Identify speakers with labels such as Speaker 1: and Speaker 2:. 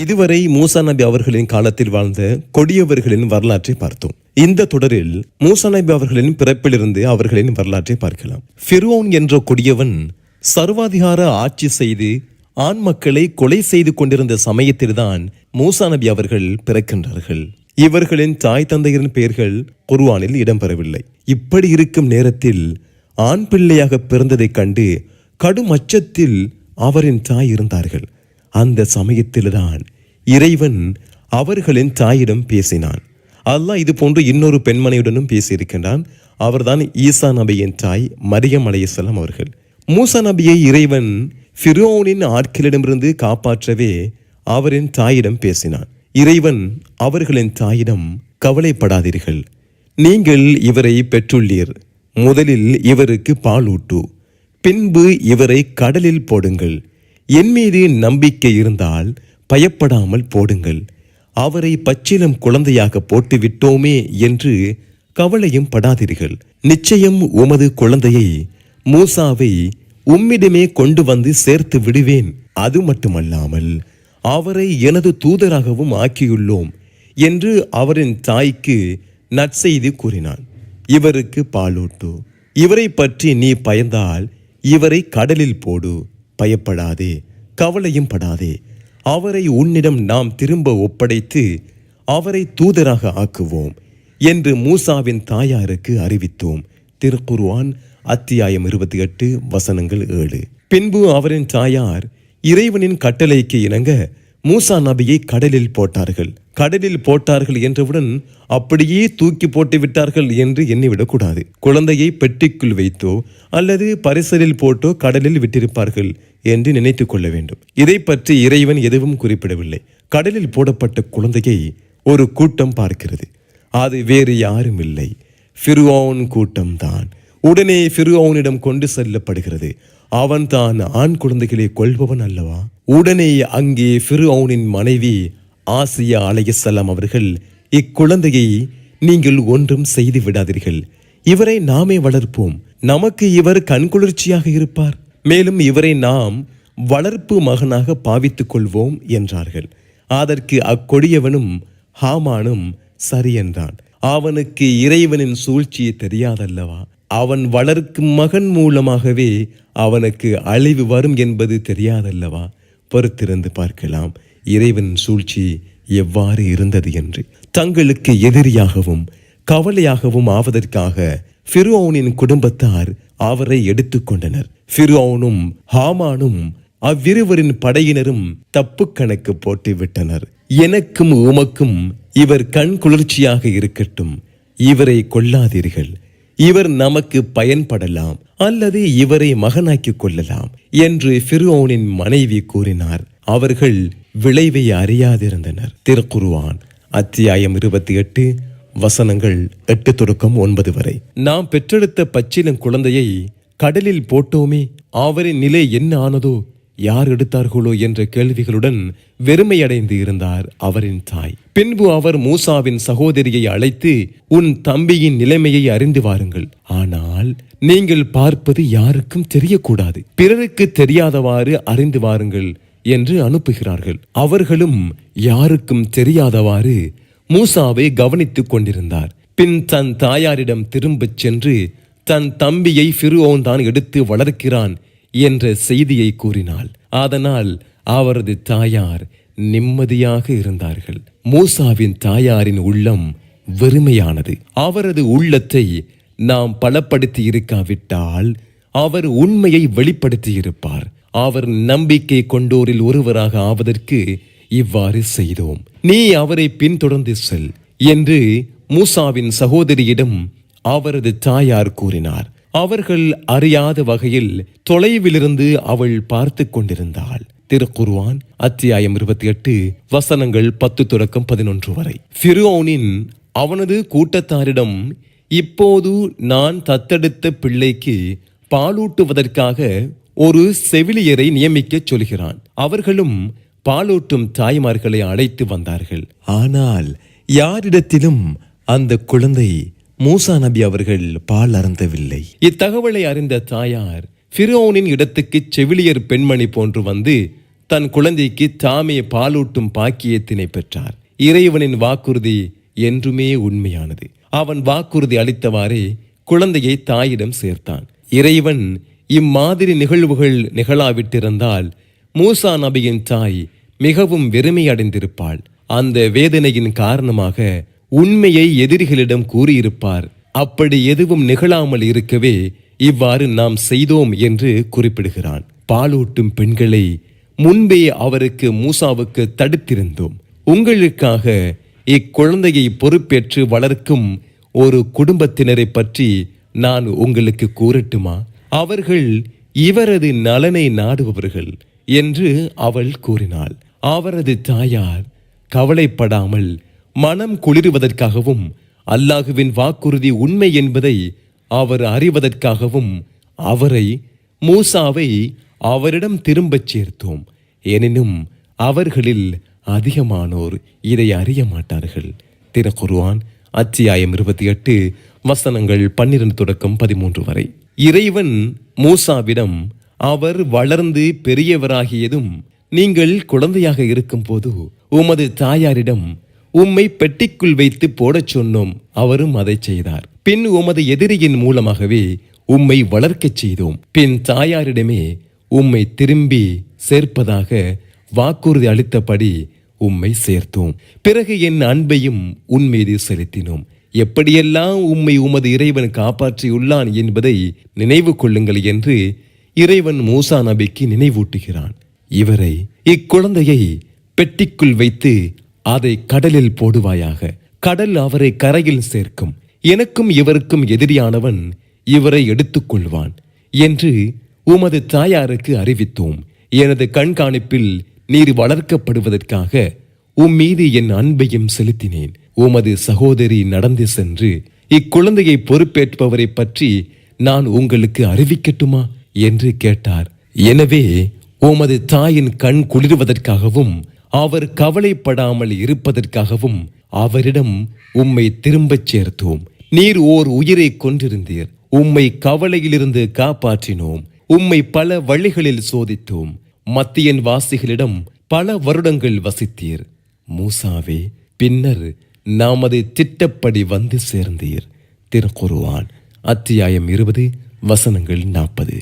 Speaker 1: இதுவரை மூசா நபி அவர்களின் காலத்தில் வாழ்ந்த கொடியவர்களின் வரலாற்றை பார்த்தோம். இந்த தொடரில் மூசா நபி அவர்களின் பிறப்பிலிருந்து அவர்களின் வரலாற்றை பார்க்கலாம். ஃபிரோன் என்ற கொடியவன் சர்வாதிகார ஆட்சி செய்து ஆண் மக்களை கொலை செய்து கொண்டிருந்த சமயத்தில்தான் மூசா நபி அவர்கள் பிறக்கின்றார்கள். இவர்களின் தாய் தந்தையரின் பெயர்கள் குர்வானில் இடம்பெறவில்லை. இப்படி இருக்கும் நேரத்தில் ஆண் பிள்ளையாக பிறந்ததைக் கண்டு கடும் அச்சத்தில் அவரின் தாய் இருந்தார்கள். அந்த சமயத்தில்தான் இறைவன் அவர்களின் தாயிடம் பேசினான். அல்லாஹ் இது போன்று இன்னொரு பெண்மணியுடனும் பேசியிருக்கின்றான். அவர்தான் ஈசா நபியின் தாய் மரியம் அலையசலாம் அவர்கள். மூசா நபியை இறைவன் ஃபிரோனின் ஆட்களிடமிருந்து காப்பாற்றவே அவரின் தாயிடம் பேசினான். இறைவன் அவர்களின் தாயிடம் கவலைப்படாதீர்கள். நீங்கள் இவரை பெற்றுள்ளீர். முதலில் இவருக்கு பாலூட்டு. பின்பு இவரை கடலில் போடுங்கள். என் மீது நம்பிக்கை இருந்தால் பயப்படாமல் போடுங்கள். அவரை பச்சிலம் குழந்தையாக போட்டு விட்டோமே என்று கவலையும் படாதீர்கள். நிச்சயம் உமது குழந்தையை மூசாவை உம்மிடமே கொண்டு வந்து சேர்த்து விடுவேன். அது மட்டுமல்லாமல் அவரை எனது தூதராகவும் ஆக்கியுள்ளோம் என்று அவரின் தாய்க்கு நற்செய்தி கூறினான். இவருக்கு பாலூட்டு. இவரை பற்றி நீ பயந்தால் இவரை கடலில் போடு. பயப்படாதே கவலையும் படாதே. அவரை உன்னிடம் நாம் திரும்ப ஒப்படைத்து அவரை தூதராக ஆக்குவோம் என்று மூசாவின் தாயாருக்கு அறிவித்தோம். திருக்குருவான் அத்தியாயம் இருபத்தி எட்டு வசனங்கள் ஏழு. பின்பு அவரின் தாயார் இறைவனின் கட்டளைக்கு இணங்க மூசா நபியை கடலில் போட்டார்கள். கடலில் போட்டார்கள் என்றவுடன் அப்படியே தூக்கி போட்டு விட்டார்கள் என்று எண்ணிவிடக்கூடாது. குழந்தையை பெட்டிக்குள் வைத்தோ அல்லது பரிசலில் போட்டோ கடலில் விட்டிருப்பார்கள் என்று நினைத்து கொள்ள வேண்டும். இதை பற்றி இறைவன் எதுவும் குறிப்பிடவில்லை. கடலில் போடப்பட்ட குழந்தையை ஒரு கூட்டம் பார்க்கிறது. அது வேறு யாரும் இல்லை. ஃபிருவோன் கூட்டம்தான். உடனே ஃபிருவோனிடம் கொண்டு செல்லப்படுகிறது. அவன் தான் ஆண் குழந்தைகளை கொள்பவன் அல்லவா? உடனே அங்கே ஃபிருவோனின் மனைவி ஆசியா அலையசலாம் அவர்கள் இக்குழந்தையை நீங்கள் ஒன்றும் செய்து விடாதீர்கள். இவரை நாமே வளர்ப்போம். நமக்கு இவர் கண்குளிர்ச்சியாக இருப்பார். மேலும் இவரை நாம் வளர்ப்பு மகனாக பாவித்துக் கொள்வோம் என்றார்கள். அதற்கு அக்கொடியவனும் ஹாமானும் சரி என்றான். அவனுக்கு இறைவனின் சூழ்ச்சியை தெரியாதல்லவா? அவன் வளர்க்கும் மகன் மூலமாகவே அவனுக்கு அழிவு வரும் என்பது தெரியாதல்லவா? பொறுத்திருந்து பார்க்கலாம். இறைவன் சூழ்ச்சி எவ்வாறு இருந்தது என்று. தங்களுக்கு எதிரியாகவும் கவலையாகவும் ஆவதற்காக ஃபிரோனின் குடும்பத்தார் அவரை எடுத்துக்கொண்டனர் ஃபிரோனும் ஹாமானும் அவ்விருவரின் படையினரும் தப்பு கணக்கு போட்டு விட்டனர். எனக்கும் உமக்கும் இவர் கண் குளிர்ச்சியாக இருக்கட்டும். இவரை கொல்லாதீர்கள். இவர் நமக்கு பயன்படலாம் அல்லது இவரை மகனாக்கிக் கொள்ளலாம் என்று ஃபிரோனின் மனைவி கூறினார். அவர்கள் விளைவை அறியாதிருந்தனர். திருக்குருவான் அத்தியாயம் இருபத்தி எட்டு வசனங்கள் எட்டு தொடக்கம் ஒன்பது வரை. நாம் பெற்றெடுத்த பச்சிலம் குழந்தையை கடலில் போட்டோமே அவரின் நிலை என்ன ஆனதோ யார் எடுத்தார்களோ என்ற கேள்விகளுடன் வெறுமையடைந்து இருந்தார் அவரின் தாய். பின்பு அவர் மூசாவின் சகோதரியை அழைத்து உன் தம்பியின் நிலைமையை அறிந்து வாருங்கள். ஆனால் நீங்கள் பார்ப்பது யாருக்கும் தெரியக்கூடாது. பிறருக்கு தெரியாதவாறு அறிந்து வாருங்கள் என்று அனுப்புகிறார்கள். அவர்களும் யாருக்கும் தெரியாதவாறு மூசாவை கவனித்துக் கொண்டிருந்தார். பின் தன் தாயாரிடம் திரும்பச் சென்று தன் தம்பியை ஃபிருவோன் தான் எடுத்து வளர்க்கிறான். என்ற செய்தியை கூறினாள். அதனால் அவரது தாயார் நிம்மதியாக இருந்தார்கள். மூசாவின் தாயாரின் உள்ளம் வெறுமையானது. அவரது உள்ளத்தை நாம் பலப்படுத்தி இருக்காவிட்டால் அவர் உண்மையை வெளிப்படுத்தி இருப்பார் அவர் நம்பிக்கை கொண்டோரில் ஒருவராக ஆவதற்கு இவ்வாறு செய்தோம். நீ அவரை பின்தொடர்ந்து செல் என்று மூசாவின் சகோதரியிடம் அவரது தாயார் கூறினார். அவர்கள் அறியாத வகையில் தொலைவிலிருந்து அவள் பார்த்து கொண்டிருந்தாள். திருக்குர்வான் அத்தியாயம் இருபத்தி எட்டு வசனங்கள் பத்து தொடக்கம் பதினொன்று வரை. ஃபிரோனின் அவனது கூட்டத்தாரிடம் இப்போது நான் தத்தெடுத்த பிள்ளைக்கு பாலூட்டுவதற்காக ஒரு செவிலியரை நியமிக்கச் சொல்கிறான். அவர்களும் பாலூட்டும் தாய்மார்களை அழைத்து வந்தார்கள். ஆனால் யாரிடத்திலும் அந்த குழந்தை மூசா நபி அவர்கள் பால் அருந்தவில்லை. இத்தகவலை அறிந்த தாயார் ஃபிரோனின் இடத்துக்கு செவிலியர் பெண்மணி போன்று வந்து தன் குழந்தைக்கு தாமே பாலூட்டும் பாக்கியத்தினை பெற்றார். இறைவனின் வாக்குறுதி என்றுமே உண்மையானது. அவன் வாக்குறுதி அளித்தவாறே குழந்தையை தாயிடம் சேர்த்தான். இறைவன் இம்மாதிரி நிகழ்வுகள் நிகழாவிட்டிருந்தால் மூசா நபியின் தாய் மிகவும் வெறுமை அடைந்திருப்பாள் அந்த வேதனையின் காரணமாக உண்மையை எதிரிகளிடம் கூறியிருப்பார். அப்படி எதுவும் நிகழாமல் இருக்கவே இவ்வாறு நாம் செய்தோம் என்று குறிப்பிடுகிறான். பாலூட்டும் பெண்களை முன்பே அவருக்கு மூசாவுக்கு தடுத்திருந்தோம். உங்களுக்காக இக்குழந்தையை பொறுப்பேற்று வளர்க்கும் ஒரு குடும்பத்தினரை பற்றி நான் உங்களுக்கு கூறட்டுமா? அவர்கள் இவரது நலனை நாடுபவர்கள் என்று அவள் கூறினாள். அவரது தாயார் கவலைப்படாமல் மனம் குளிருவதற்காகவும் அல்லாஹுவின் வாக்குறுதி உண்மை என்பதை அவர் அறிவதற்காகவும் அவரை மூசாவை அவரிடம் திரும்பச் சேர்த்தோம். எனினும் அவர்களில் அதிகமானோர் இதை அறிய மாட்டார்கள். திருக்குர்ஆன் அத்தியாயம் இருபத்தி எட்டு வசனங்கள் பன்னிரண்டு தொடக்கம் பதிமூன்று வரை. இறைவன் மூசாவிடம் அவர் வளர்ந்து பெரியவராகியதும் நீங்கள் குழந்தையாக இருக்கும்போது உமது தாயாரிடம் உம்மை பெட்டிக்குள் வைத்து போடச் சொன்னோம். அவரும் அதை செய்தார். பின் உமது எதிரியின் மூலமாகவே உம்மை வளர்க்கச் செய்தோம். பின் தாயாரிடமே உம்மை திரும்பி சேர்ப்பதாக வாக்குறுதி அளித்தபடி உம்மை சேர்த்தோம். பிறகு என் அன்பையும் உன் மீது செலுத்தினோம். எப்படியெல்லாம் உம்மை உமது இறைவன் காப்பாற்றியுள்ளான் என்பதை நினைவு கொள்ளுங்கள் என்று இறைவன் மூசா நபிக்கு நினைவூட்டுகிறான். இவரை இக்குழந்தையை பெட்டிக்குள் வைத்து அதை கடலில் போடுவாயாக. கடல் அவரை கரையில் சேர்க்கும். எனக்கும் இவருக்கும் எதிரியானவன் இவரை எடுத்துக்கொள்வான் என்று உமது தாயாருக்கு அறிவித்தோம். எனது கண்காணிப்பில் நீர் வளர்க்கப்படுவதற்காக உம் மீது என் அன்பையும் செலுத்தினேன். உமது சகோதரி நடந்து சென்று இக்குழந்தையை பொறுப்பேற்பவரை பற்றி நான் உங்களுக்கு அறிவிக்கட்டுமா? என்று கேட்டார். எனவே உமது தாயின் கண் குளிர்வதற்காகவும் அவர் கவலைப்படாமல் இருப்பதற்காகவும் அவரிடம் உம்மை திரும்பச் சேர்த்தோம். நீர் ஓர் உயிரை கொண்டிருந்தீர் உம்மை கவலையிலிருந்து காப்பாற்றினோம். உம்மை பல வழிகளில் சோதித்தோம். மத்தியன் வாசிகளிடம் பல வருடங்கள் வசித்தீர். மூசாவே பின்னர் நாமது திட்டப்படி வந்து சேர்ந்தீர். திருக்குருவான் அத்தியாயம் இருபது வசனங்கள் நாற்பது.